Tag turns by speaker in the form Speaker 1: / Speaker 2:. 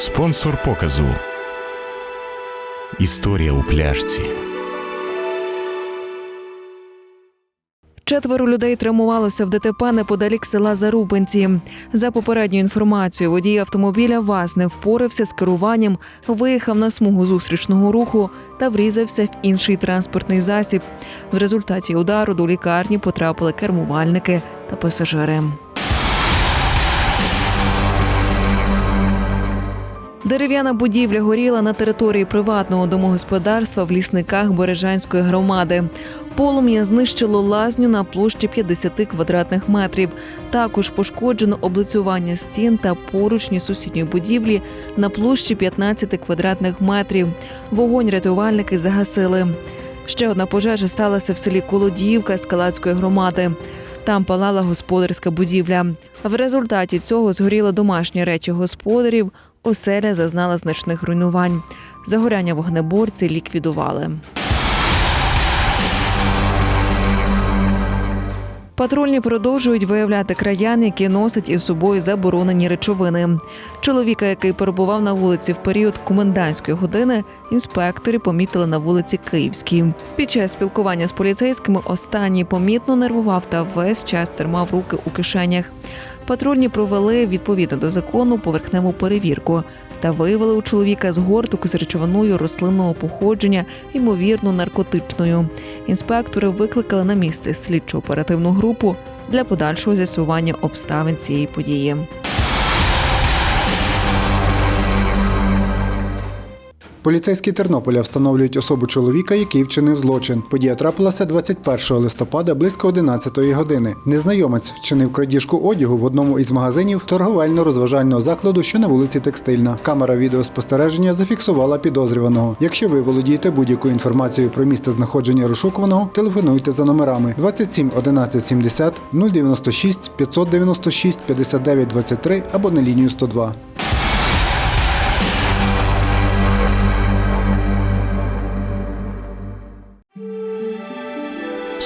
Speaker 1: Спонсор показу. Історія у пляшці.
Speaker 2: Четверо людей травмувалося в ДТП неподалік села Зарубинці. За попередньою інформацією, водій автомобіля ВАЗ не впорався з керуванням, виїхав на смугу зустрічного руху та врізався в інший транспортний засіб. В результаті удару до лікарні потрапили кермувальники та пасажири. Дерев'яна будівля горіла на території приватного домогосподарства в лісниках Бережанської громади. Полум'я знищило лазню на площі 50 квадратних метрів. Також пошкоджено облицювання стін та поручні сусідньої будівлі на площі 15 квадратних метрів. Вогонь рятувальники загасили. Ще одна пожежа сталася в селі Колодіївка Скалацької громади. Там палала господарська будівля. В результаті цього згоріли домашні речі господарів. Оселя зазнала значних руйнувань. Загоряння вогнеборці ліквідували. Патрульні продовжують виявляти краян, які носять із собою заборонені речовини. Чоловіка, який перебував на вулиці в період комендантської години, інспектори помітили на вулиці Київській. Під час спілкування з поліцейськими останній помітно нервував та весь час тримав руки у кишенях. Патрульні провели відповідно до закону поверхневу перевірку та виявили у чоловіка згорток з речовиною рослинного походження, ймовірно, наркотичною. Інспектори викликали на місце слідчо оперативну групу для подальшого з'ясування обставин цієї події.
Speaker 3: Поліцейські Тернополя встановлюють особу чоловіка, який вчинив злочин. Подія трапилася 21 листопада близько 11 години. Незнайомець вчинив крадіжку одягу в одному із магазинів торговельно-розважального закладу, що на вулиці Текстильна. Камера відеоспостереження зафіксувала підозрюваного. Якщо ви володієте будь-якою інформацією про місце знаходження розшукуваного, телефонуйте за номерами 27 11 70 096 596 59 23 або на лінію 102.